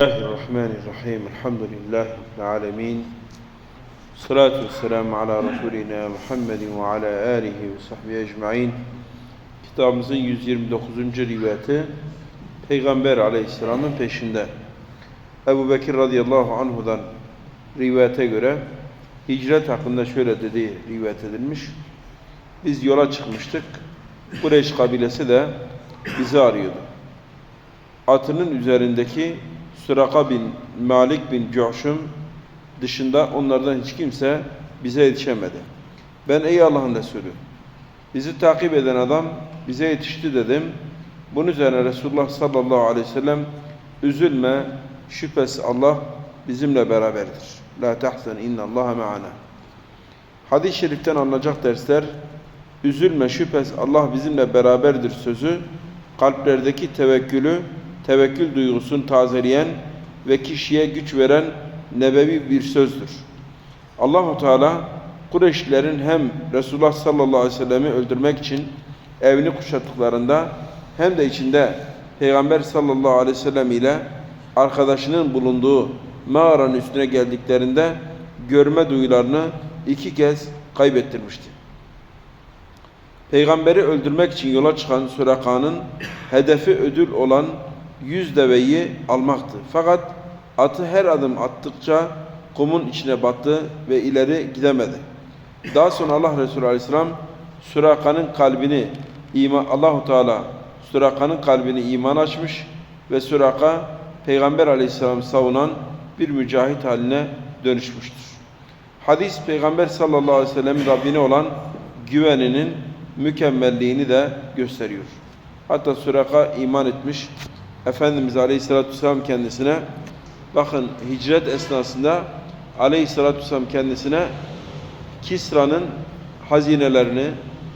Bismillahirrahmanirrahim. Elhamdülillahi Rabbil alemin. Salatu vesselamu ala Resulina Muhammedin ve ala alihi ve sahbihi ecma'in. Kitabımızın 129. rivayeti Peygamber aleyhisselamın peşinde. Ebu Bekir radıyallahu anhudan rivayete göre hicret hakkında şöyle dediği rivayet edilmiş. Biz yola çıkmıştık. Kureyş kabilesi de bizi arıyordu. Atının üzerindeki Süraka bin Malik bin Cuhşum dışında onlardan hiç kimse bize yetişemedi. Ben ey Allah'ın Resulü bizi takip eden adam bize yetişti dedim. Bunun üzerine Resulullah sallallahu aleyhi ve sellem üzülme şüphesiz Allah bizimle beraberdir. La tahzen innallaha ma'ana. Hadis-i şeriften alınacak dersler üzülme şüphesiz Allah bizimle beraberdir sözü kalplerdeki tevekkülü tevekkül duygusunu tazeleyen ve kişiye güç veren nebevi bir sözdür. Allahu Teala Kureyşlilerin hem Resulullah sallallahu aleyhi ve sellem'i öldürmek için evini kuşattıklarında hem de içinde Peygamber sallallahu aleyhi ve sellem ile arkadaşının bulunduğu mağaranın üstüne geldiklerinde görme duyularını iki kez kaybettirmişti. Peygamberi öldürmek için yola çıkan Süraka'nın hedefi ödül olan yüz deveyi almaktı. Fakat atı her adım attıkça kumun içine battı ve ileri gidemedi. Daha sonra Allah Resulü Aleyhisselam Süraka'nın kalbini iman Allahu Teala Süraka'nın kalbini iman açmış ve Süraka Peygamber Aleyhisselam savunan bir mücahit haline dönüşmüştür. Hadis Peygamber sallallahu aleyhi ve sellem Rabbine olan güveninin mükemmelliğini de gösteriyor. Hatta Süraka iman etmiş. Efendimiz Aleyhisselatü Vesselam kendisine bakın hicret esnasında Aleyhisselatü Vesselam kendisine Kisra'nın hazinelerini,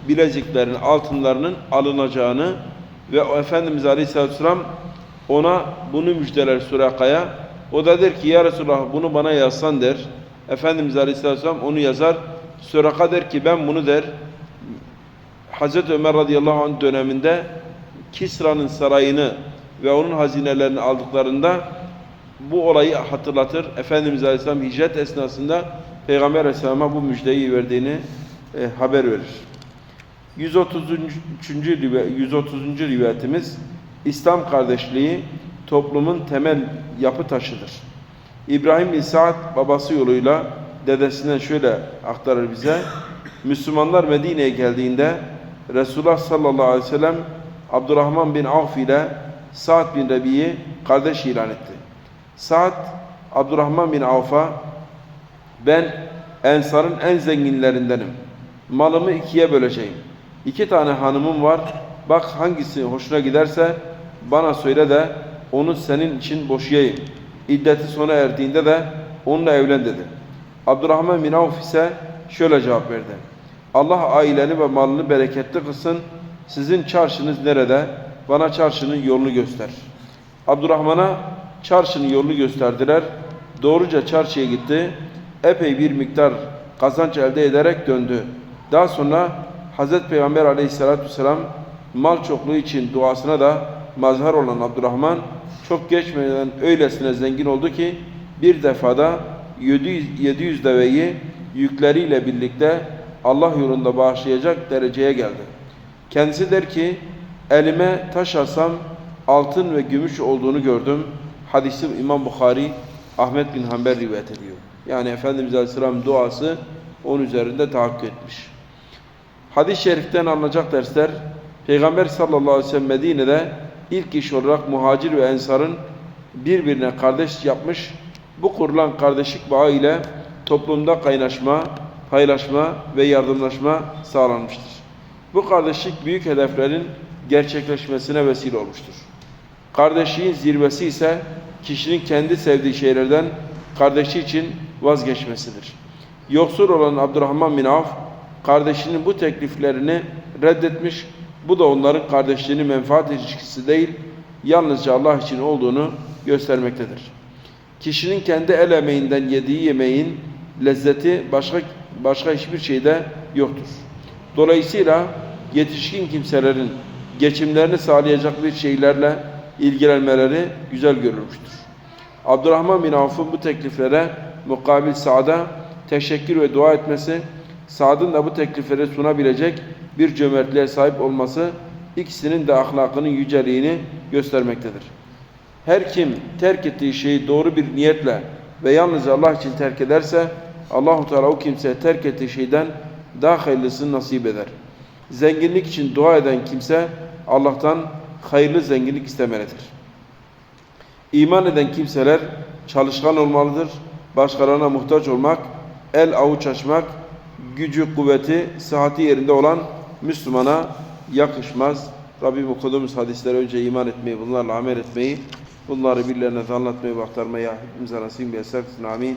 bileziklerini, altınlarının alınacağını ve Efendimiz Aleyhisselatü Vesselam ona bunu müjdeler Suraka'ya. O da der ki ya Resulallah bunu bana yazsan der. Efendimiz Aleyhisselatü Vesselam onu yazar. Suraka der ki ben bunu der. Hazreti Ömer radıyallahu anh döneminde Kisra'nın sarayını ve onun hazinelerini aldıklarında bu olayı hatırlatır. Efendimiz Aleyhisselam hicret esnasında Peygamber Aleyhisselam'a bu müjdeyi verdiğini e, haber verir. 133. 130. rivayetimiz İslam kardeşliği toplumun temel yapı taşıdır. İbrahim bin Sa'd babası yoluyla dedesinden şöyle aktarır bize. Müslümanlar Medine'ye geldiğinde Resulullah sallallahu aleyhi ve sellem Abdurrahman bin Avf ile Sa'd bin Rabi'yi kardeş ilan etti. Sa'd Abdurrahman bin Avf'a ben Ensar'ın en zenginlerindenim. Malımı ikiye böleceğim. İki tane hanımım var. Bak hangisi hoşuna giderse bana söyle de onu senin için boşayayım. İddeti sona erdiğinde de onunla evlen dedi. Abdurrahman bin Avf ise şöyle cevap verdi. Allah aileni ve malını bereketli kılsın. Sizin çarşınız nerede? Bana çarşının yolunu göster. Abdurrahman'a çarşının yolunu gösterdiler. Doğruca çarşıya gitti. Epey bir miktar kazanç elde ederek döndü. Daha sonra Hazreti Peygamber aleyhissalatü vesselam mal çokluğu için duasına da mazhar olan Abdurrahman çok geçmeden öylesine zengin oldu ki bir defada 700, 700 deveyi yükleriyle birlikte Allah yolunda bağışlayacak dereceye geldi. Kendisi der ki elime taş alsam altın ve gümüş olduğunu gördüm. Hadisi İmam Bukhari Ahmet bin Hanbel rivayet ediyor. Yani Efendimiz Aleyhisselam duası onun üzerinde tahakkuk etmiş. Hadis-i şeriften alınacak dersler Peygamber sallallahu aleyhi ve sellem Medine'de ilk iş olarak muhacir ve ensarın birbirine kardeş yapmış. Bu kurulan kardeşlik bağı ile toplumda kaynaşma, paylaşma ve yardımlaşma sağlanmıştır. Bu kardeşlik büyük hedeflerin gerçekleşmesine vesile olmuştur. Kardeşliğin zirvesi ise kişinin kendi sevdiği şeylerden kardeşi için vazgeçmesidir. Yoksul olan Abdurrahman bin Avf, kardeşinin bu tekliflerini reddetmiş, bu da onların kardeşliğinin menfaat ilişkisi değil, yalnızca Allah için olduğunu göstermektedir. Kişinin kendi el emeğinden yediği yemeğin lezzeti başka başka hiçbir şeyde yoktur. Dolayısıyla yetişkin kimselerin geçimlerini sağlayacak bir şeylerle ilgilenmeleri güzel görülmüştür. Abdurrahman bin Avf'ın bu tekliflere mukabil Sa'd'a teşekkür ve dua etmesi, Sa'd'ın da bu teklifleri sunabilecek bir cömertliğe sahip olması ikisinin de ahlakının yüceliğini göstermektedir. Her kim terk ettiği şeyi doğru bir niyetle ve yalnız Allah için terk ederse Allahu Teala o kimseye terk ettiği şeyden daha hayırlısını nasip eder. Zenginlik için dua eden kimse Allah'tan hayırlı zenginlik istemelidir. İman eden kimseler çalışkan olmalıdır. Başkalarına muhtaç olmak, el avuç açmak, gücü, kuvveti, sıhhati yerinde olan Müslümana yakışmaz. Rabbim okuduğumuz hadislere önce iman etmeyi, bunlarla amel etmeyi, bunları birilerine anlatmayı ve aktarmayı hepimize nasip etsin. Amin.